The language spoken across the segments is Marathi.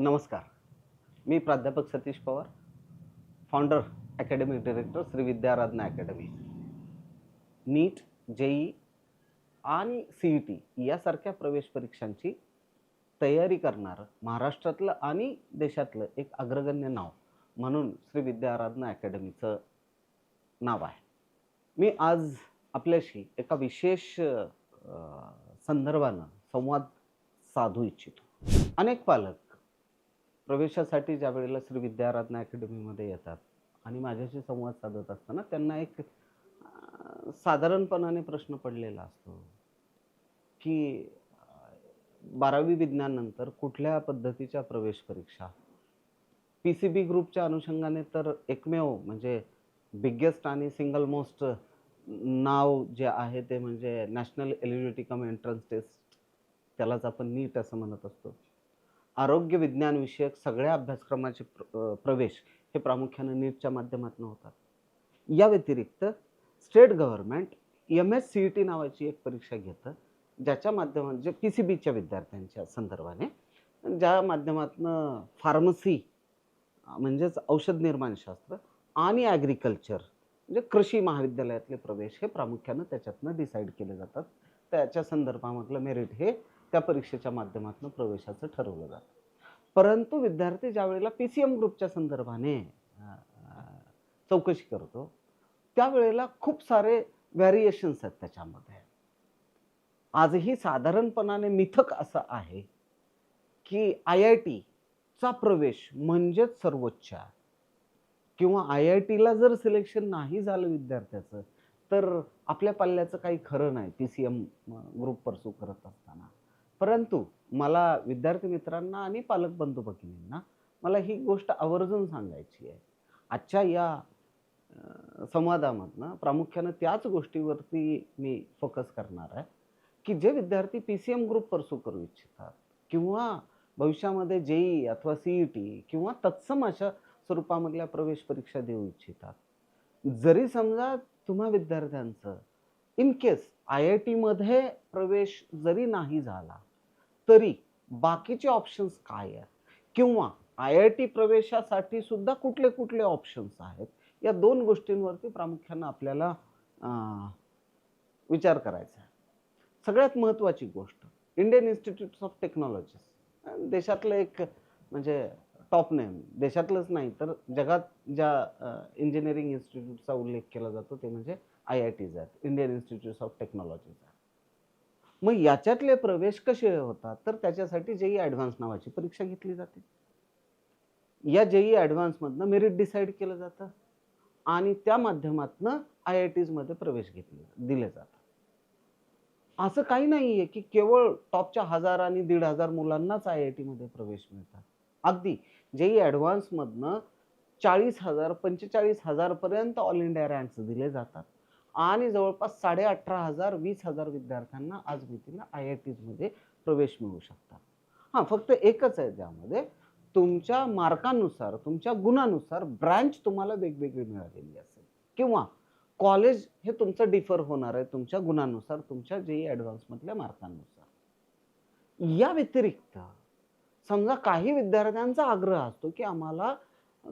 नमस्कार. मी प्राध्यापक Satish Pawar founder academic director Shri Vidyaradhana academy NEET JEE आणि सी ई टी यासारख्या प्रवेश परीक्षांची तयारी करणारं महाराष्ट्रातलं आणि देशातलं एक अग्रगण्य नाव म्हणून श्री विद्याराधना अकॅडमीचं नाव आहे. मी आज आपल्याशी एका विशेष संदर्भानं संवाद साधू इच्छितो. अनेक पालक प्रवेशासाठी ज्या वेळेला श्री विद्याराधना अकॅडमीमध्ये येतात आणि माझ्याशी संवाद साधत असताना त्यांना एक साधारणपणाने प्रश्न पडलेला असतो की बारावी विज्ञानानंतर कुठल्या पद्धतीच्या प्रवेश परीक्षा? पी सी बी ग्रुपच्या अनुषंगाने तर एकमेव म्हणजे बिग्गेस्ट आणि सिंगल मोस्ट नाव जे आहे ते म्हणजे national eligibility cum entrance test त्यालाच आपण नीट असं म्हणत असतो. आरोग्य विज्ञान विषयक सगळ्या अभ्यासक्रमाचे प्र प्रवेश हे प्रामुख्याने नीटच्या माध्यमातून होतात. या व्यतिरिक्त state government M S C E T नावाची एक परीक्षा घेतं ज्याच्या माध्यमात जे पी सी बीच्या विद्यार्थ्यांच्या संदर्भाने ज्या माध्यमातून फार्मसी म्हणजेच औषध निर्माणशास्त्र आणि ॲग्रिकल्चर म्हणजे कृषी महाविद्यालयातले प्रवेश हे प्रामुख्यानं त्याच्यातनं डिसाईड केले जातात. त्याच्या संदर्भामधलं मेरिट हे त्या परीक्षेच्या माध्यमातून प्रवेशाचं ठरवलं जातं. परंतु विद्यार्थी ज्या वेळेला पी सी एम ग्रुपच्या संदर्भाने चौकशी करतो त्यावेळेला खूप सारे व्हॅरिएशन्स आहेत त्याच्यामध्ये. आजही साधारणपणाने मिथक असं आहे की आय आय टीचा प्रवेश म्हणजेच सर्वोच्च किंवा आय आय टीला जर सिलेक्शन नाही झालं विद्यार्थ्याचं तर आपल्या पल्ल्याचं काही खरं नाही P C M group pursue करत असताना. परंतु मला विद्यार्थी मित्रांना आणि पालक बंधू भगिनींना मला ही गोष्ट आवर्जून सांगायची आहे. आजच्या या संवादामधनं प्रामुख्यानं त्याच गोष्टीवरती मी फोकस करणार आहे की जे विद्यार्थी P C M group pursue करू इच्छितात किंवा भविष्यामध्ये जेई अथवा सी ई टी किंवा तत्सम अशा स्वरूपामधल्या प्रवेश परीक्षा देऊ इच्छितात. जरी समजा तुम्हा विद्यार्थ्यांचं इन केस आय आय टीमध्ये प्रवेश जरी नाही झाला तरी बाकीचे ऑप्शन्स काय आहेत? किंवा आय आय टी प्रवेशासाठी सुद्धा कुठले कुठले ऑप्शन्स आहेत? या दोन गोष्टींवरती प्रामुख्यानं आपल्याला विचार करायचा आहे. सगळ्यात महत्त्वाची गोष्ट इंडियन इन्स्टिट्यूट ऑफ टेक्नॉलॉजीज देशातलं एक म्हणजे टॉप नेम देशातलंच नाही तर जगात ज्या इंजिनिअरिंग इन्स्टिट्यूटचा उल्लेख केला जातो ते म्हणजे आय आय टीज आहेत इंडियन इन्स्टिट्यूट ऑफ टेक्नॉलॉजीज आहेत. मग याच्यातले प्रवेश कसे होतात? तर त्याच्यासाठी जेई ॲडव्हान्स नावाची परीक्षा घेतली जाते. या जेई ॲडव्हान्समधनं मेरिट डिसाईड केलं जातं आणि त्या माध्यमातनं आय आय टीजमध्ये प्रवेश घेतले दिले जातात. असं काही नाही आहे की केवळ टॉपच्या हजार आणि दीड हजार मुलांनाच आय आय टीमध्ये प्रवेश मिळतात. अगदी जेई ॲडव्हान्समधनं चाळीस हजार पंचेचाळीस हजारपर्यंत ऑल इंडिया रँक्स दिले जातात. आणि जवळपास साडे अठरा हजार वीस हजार विद्यार्थ्यांना आज मितीला आय आय टीजमध्ये प्रवेश मिळू शकतात हां फक्त एकच आहे त्यामध्ये तुमच्या मार्कानुसार तुमच्या गुणानुसार ब्रँच तुम्हाला वेगवेगळी मिळालेली असेल. किंवा कॉलेज हे तुमचं डिफर होणार आहे तुमच्या गुणानुसार तुमच्या जे ॲडव्हान्समधल्या मार्कांनुसार. या व्यतिरिक्त समजा काही विद्यार्थ्यांचा आग्रह असतो की आम्हाला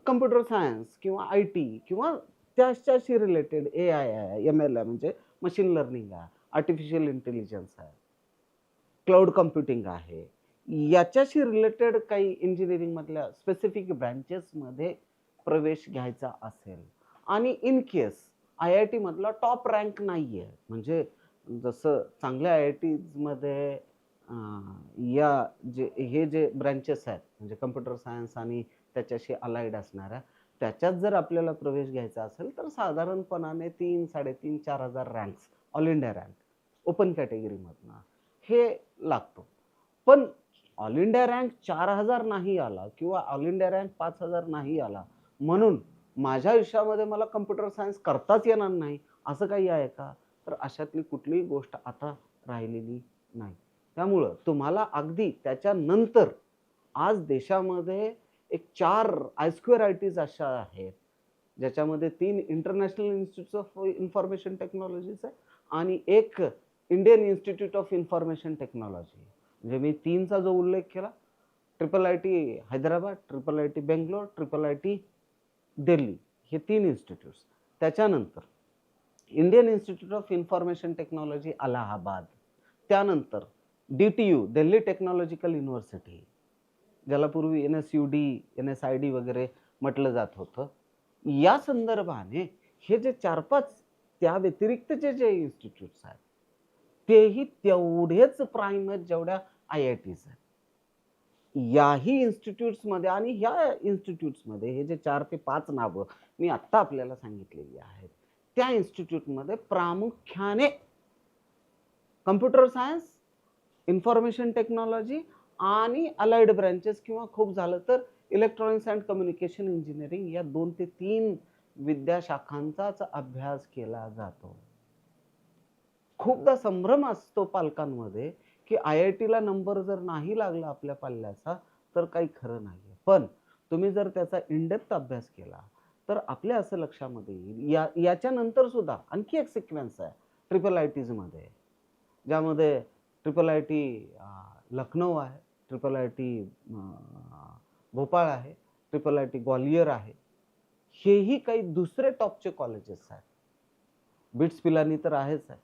कम्प्युटर सायन्स किंवा आय टी किंवा त्याच्याशी रिलेटेड ए आय आहे एम एल आहे म्हणजे मशीन लर्निंग आहे आर्टिफिशियल इंटेलिजन्स आहे क्लाउड कम्प्युटिंग आहे. याच्याशी रिलेटेड काही इंजिनिअरिंगमधल्या स्पेसिफिक ब्रँचेसमध्ये प्रवेश घ्यायचा असेल. आणि इन केस आय आय टीमधला टॉप रँक नाही आहे म्हणजे जसं चांगल्या आय आय टीजमध्ये या जे हे जे ब्रँचेस आहेत म्हणजे कम्प्युटर सायन्स आणि त्याच्याशी अलाइड असणाऱ्या त्याच्यात जर आपल्याला प्रवेश घ्यायचा असेल तर साधारणपणाने तीन साडेतीन चार हजार ranks all India rank open कॅटेगरीमधनं हे लागतो. पण ऑल इंडिया रँक चार हजार नाही आला किंवा ऑल इंडिया रँक पाच हजार नाही आला म्हणून माझ्या आयुष्यामध्ये मला कम्प्युटर सायन्स करताच येणार नाही असं काही आहे का? तर अशातली कुठलीही गोष्ट आता राहिलेली नाही. त्यामुळं तुम्हाला अगदी त्याच्यानंतर आज देशामध्ये एक चार आयस्क्युअर आय टीज अशा आहेत ज्याच्यामध्ये तीन international institute of information technologies आहे आणि एक Indian institute of information technology म्हणजे मी तीनचा जो उल्लेख केला triple I T Hyderabad triple I T Bangalore triple I T Delhi हे तीन इन्स्टिट्यूट्स त्याच्यानंतर Indian institute of information technology Allahabad त्यानंतर D T U Delhi technological university ज्याला पूर्वी N S U D N S I D वगैरे म्हटलं जात होतं. या संदर्भाने हे जे चार पाच त्या व्यतिरिक्तचे जे इन्स्टिट्यूट्स आहेत तेही तेवढेच प्राईम आहेत जेवढ्या आय आय टीज आहेत. याही इन्स्टिट्यूट्समध्ये आणि ह्या इन्स्टिट्यूट्समध्ये हे जे चार ते पाच नावं मी आत्ता आपल्याला सांगितलेली आहेत त्या इन्स्टिट्यूटमध्ये प्रामुख्याने कम्प्युटर सायन्स इन्फॉर्मेशन टेक्नॉलॉजी आणि अलाइड ब्रँचेस किंवा खूप झालं तर इलेक्ट्रॉनिक्स अँड कम्युनिकेशन इंजिनिअरिंग या दोन ते तीन विद्याशाखांचाच अभ्यास केला जातो. खूपदा संभ्रम असतो पालकांमध्ये की आय आय टीला नंबर जर नाही लागला आपल्या पाल्याचा तर काही खरं नाही पण तुम्ही जर त्याचा इनडेप्थ अभ्यास केला तर आपल्या असं लक्षामध्ये येईल. या याच्यानंतर सुद्धा आणखी एक सिक्वेन्स आहे ट्रिपल आय टीजमध्ये ज्यामध्ये ट्रिपल आय टी लखनौ आहे. ट्रिपल आय टी भोपाळ आहे ट्रिपल आय टी ग्वालियर आहे. हेही काही दुसरे टॉपचे कॉलेजेस आहेत. बिट्स पिलानी तर आहेच आहे.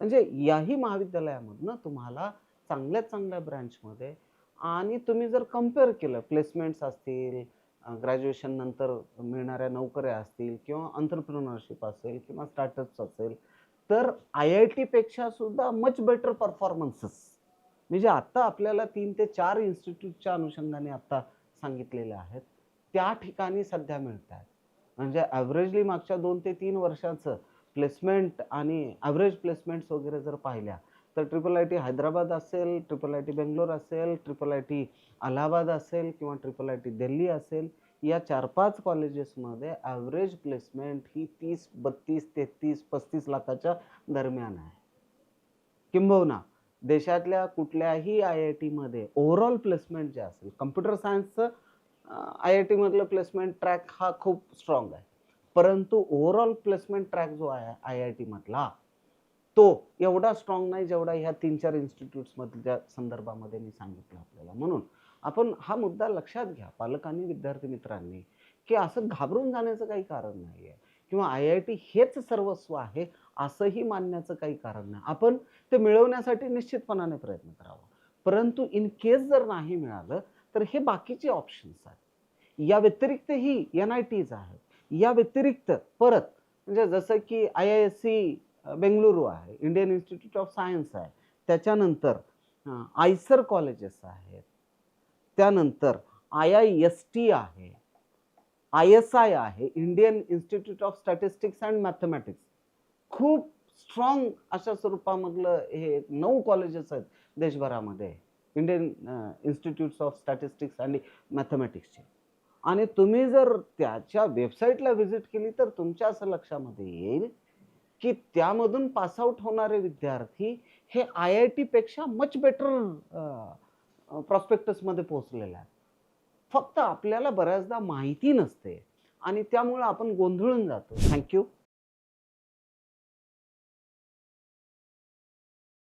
म्हणजे याही महाविद्यालयामधनं तुम्हाला चांगल्यात चांगल्या ब्रँचमध्ये आणि तुम्ही जर कंपेअर केलं प्लेसमेंट्स असतील ग्रॅज्युएशन नंतर मिळणाऱ्या नोकऱ्या असतील किंवा अंतरप्रिनरशिप असेल किंवा स्टार्टअप्स असेल तर आय आय टीपेक्षा सुद्धा मच बेटर परफॉर्मन्सेस म्हणजे आत्ता आपल्याला तीन ते चार इन्स्टिट्यूटच्या अनुषंगाने आत्ता सांगितलेले आहेत त्या ठिकाणी सध्या मिळत आहेत म्हणजे ॲव्हरेजली मागच्या दोन ते तीन वर्षाचं प्लेसमेंट आणि ॲव्हरेज प्लेसमेंट्स वगैरे जर पाहिल्या तर ट्रिपल आय टी हैदराबाद असेल ट्रिपल आय टी बेंगलोर असेल ट्रिपल आय टी अलाहाबाद असेल किंवा ट्रिपल आय टी दिल्ली असेल या चार पाच कॉलेजेसमध्ये ॲव्हरेज प्लेसमेंट ही तीस बत्तीस तेहतीस पस्तीस लाखाच्या दरम्यान आहे. किंबहुना देशातल्या कुठल्याही आय आय टीमध्ये ओव्हरऑल प्लेसमेंट जे असेल कम्प्युटर सायन्सचं आय आय टीमधलं प्लेसमेंट ट्रॅक हा खूप स्ट्रॉंग आहे. परंतु ओव्हरऑल प्लेसमेंट ट्रॅक जो आहे आय आय टीमधला तो एवढा स्ट्रॉंग नाही जेवढा ह्या तीन चार इन्स्टिट्यूट्समधल्या संदर्भामध्ये मी सांगितलं आपल्याला. म्हणून आपण हा मुद्दा लक्षात घ्या पालकांनी विद्यार्थी मित्रांनी की असं घाबरून जाण्याचं काही कारण नाही आहे किंवा आय आय टी हेच सर्वस्व आहे असंही मानण्याचं काही कारण नाही. आपण ते मिळवण्यासाठी निश्चितपणाने प्रयत्न करावा. परंतु इन केस जर नाही मिळालं तर हे बाकीचे ऑप्शन्स आहेत. या व्यतिरिक्तही एन आय टीज आहेत. या व्यतिरिक्त परत म्हणजे जसं की I I S C Bengaluru आहे इंडियन इन्स्टिट्यूट ऑफ सायन्स आहे. त्याच्यानंतर आयसर कॉलेजेस आहेत. त्यानंतर आय आय एस टी आहे. आय एस आय आहे Indian Institute of Statistics and Mathematics खूप स्ट्रॉंग अशा स्वरूपामधलं हे नऊ कॉलेजेस आहेत देशभरामध्ये. इंडियन इन्स्टिट्यूट्स ऑफ स्टॅटिस्टिक्स आणि मॅथमॅटिक्सचे आणि तुम्ही जर त्याच्या वेबसाईटला व्हिजिट केली तर तुमच्या असं लक्षामध्ये येईल की त्यामधून पासआउट होणारे विद्यार्थी हे आय आय टीपेक्षा मच बेटर प्रॉस्पेक्टसमध्ये पोहोचलेले आहेत. फक्त आपल्याला बऱ्याचदा माहिती नसते आणि त्यामुळं आपण गोंधळून जातो. थँक्यू